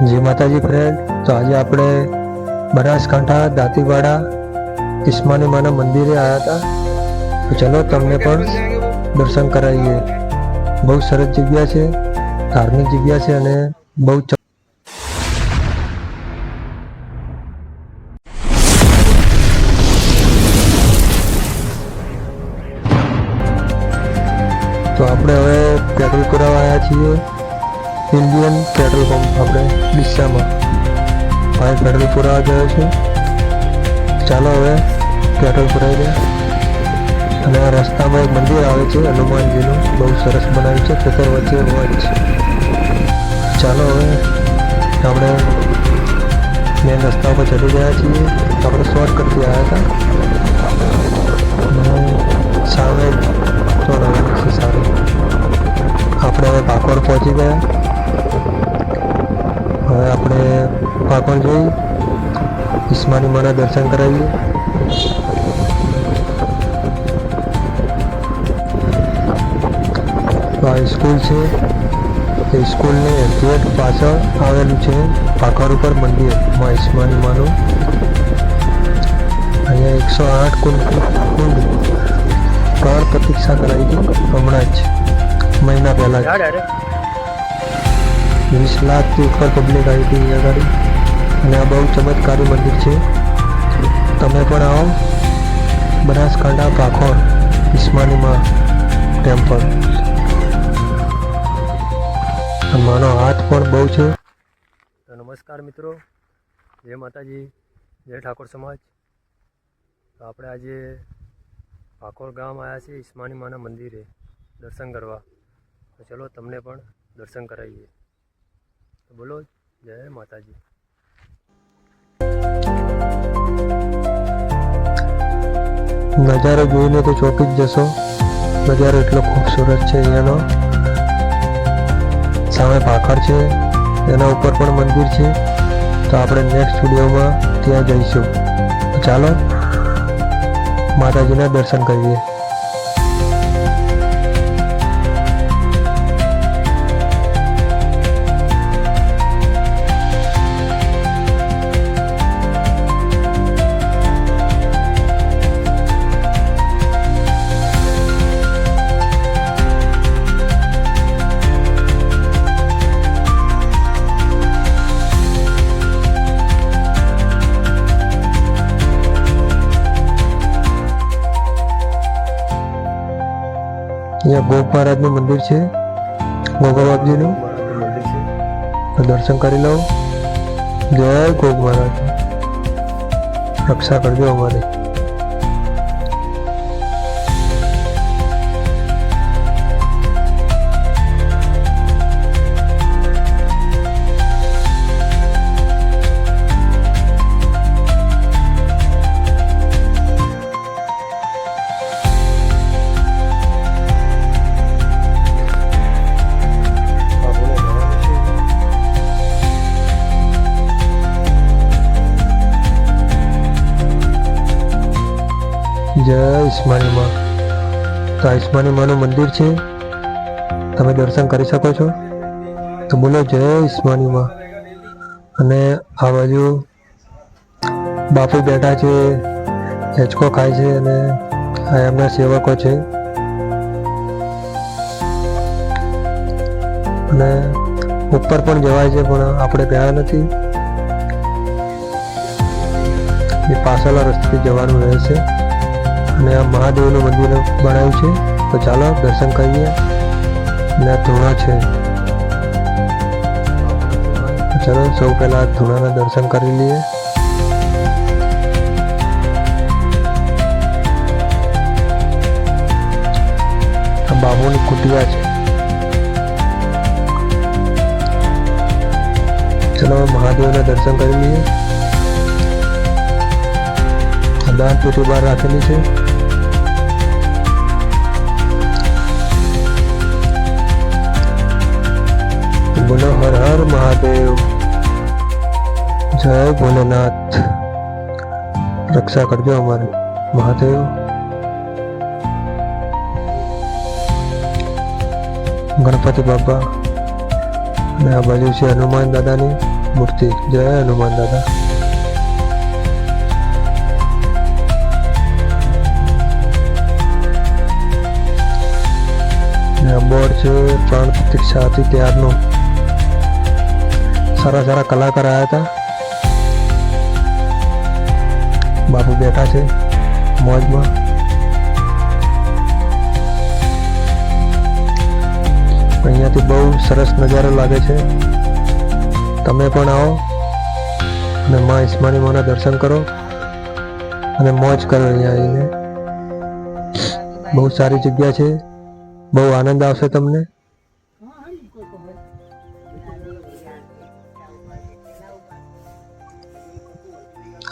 જી માતાજી ફ્રેન્ડ તો આજે આપણે બનાસકાંઠા, દાંતીવાડા, ઈસ્માની માના મંદિરે આવ્યા હતા. તો ચલો તમને પણ દર્શન કરાવીએ. બહુ સરસ જગ્યા છે, ધાર્મિક જગ્યા છે અને બહુ તો આપણે હવે પેટ્રોલ કરાવવા આવ્યા છીએ. ઇન્ડિયન પેટ્રોલ પંપ આપણે ડિસ્સામાં ભાઈ પેટ્રોલ પુરાવા ગયો છે. ચાલો હવે પેટ્રોલ પુરાવી દે અને રસ્તામાં એક મંદિર આવે છે, હનુમાનજીનું. બહુ સરસ બનાવ્યું છે, ખેતર વચ્ચે વચ ચાલો હવે આપણે મેન રસ્તા પર ચડી ગયા છીએ. આપણે શોર્ટકટથી આવ્યા હતા. સામે તો રહેવાનું છે સારું આપણે હવે પાકોડ પહોંચી ગયા. હવે આપણે પાકોડ જઈ. ઈસ્માની માના દર્શન કરાવીએ. આ સ્કૂલ છે. એ સ્કૂલની ગેટ પાછળ આવેલું છે પાકડ ઉપર મંદિર, માં ઈસ્માની માનું. અહીંયા એકસો આઠ કુંડ કુંડ પ્રાણ પ્રતીક્ષા કરાવી હતી. હમણાં જ, મહિના પહેલા વીસ લાખથી ઉપર પબ્લિક આવી હતી અહીંયા આગળ. અને આ બહુ ચમત્કારી મંદિર છે. તમે પણ આવો. બનાસકાંઠા પાખોર ઇસ્માનીમાં ટેમ્પલ માનો હાથ પણ બહુ છે. નમસ્કાર મિત્રો. જય માતાજી. જય ઠાકોર સમાજ. તો આપણે આજે પાકોર ગામ આવ્યા છીએ ઈસ્માની માના મંદિરે દર્શન કરવા. તો ચલો તમને પણ દર્શન કરાવીએ. બોલો, જય માતાજી. નજારો જોઈને તો ચોંકી જ જશો. નજારો એટલો ખૂબસૂરત છે અહીંયાનો. સામે ભાખર છે, એના ઉપર પણ મંદિર છે. તો આપણે નેક્સ્ટ વિડીયોમાં ત્યાં જઈશું. ચાલો, માતાજીના દર્શન કરીએ. અહીંયા ગોપ મહારાજનું મંદિર છે. ગોગા બાપજીનું. દર્શન કરી લઉં જય ગોપ મહારાજ. રક્ષા કરજો અમારી. જય ઈસ્માની માં. તો આ ઈસ્માની માનું મંદિર છે. તમે દર્શન કરી શકો છો. તો બોલો જય ઈસ્માની માં. અને આ બાજુ બાપુ બેઠા છે, હેચકો ખાય છે અને આ એમના સેવકો છે. અને ઉપર પણ જવાય છે, પણ આપણે ગયા નથી. એ પાછળના રસ્તે જવાનું રહે છે. અને આ મહાદેવનું મંદિર બનાવ્યું છે. તો ચાલો દર્શન કરીએ. અને ધૂણા છે. ચાલો સૌ પહેલા ધૂણાના દર્શન કરી લઈએ. આ બાબુની કુટિયા છે. ચલો મહાદેવના દર્શન કરી લઈએ. દાન પેટી બહાર રાખેલી છે. બોલો હર હર મહાદેવ. જય ભોલેનાથ. રક્ષા કરજો અમારી મહાદેવ. ગણપતિ બાપા. અને આ બાજુ છે હનુમાન દાદાની મૂર્તિ. જય હનુમાન દાદા. બોર્ડ છે પ્રાણ પ્રતિક્ષાથી ત્યારનું. સારા સારા કલાકાર આવ્યા હતા. બાપુ બેઠા છે મોજમાં. અહીંયાથી બહુ સરસ નજારો લાગે છે. તમે પણ આવો અને મા ઈસ્માની માના દર્શન કરો અને મોજ કરો અહીંયા આવીને. બહુ સારી જગ્યા છે. બહુ આનંદ આવશે તમને.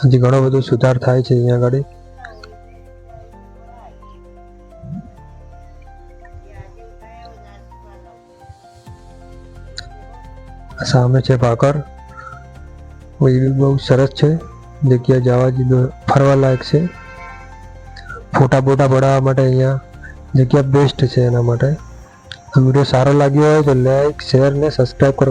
હજી ઘણો બધો સુધાર થાય છે અહીંયા આગળ. સામે છે ભાકર. એ બહુ સરસ છે. જગ્યા જવા જેવી ફરવા લાયક છે. ફોટા બોટા પડાવવા માટે અહીંયા જગ્યા બેસ્ટ છે એના માટે. વીડિયો સારો લાગ્યો હોય તો લાઈક શેર ને સબસ્ક્રાઈબ કરો.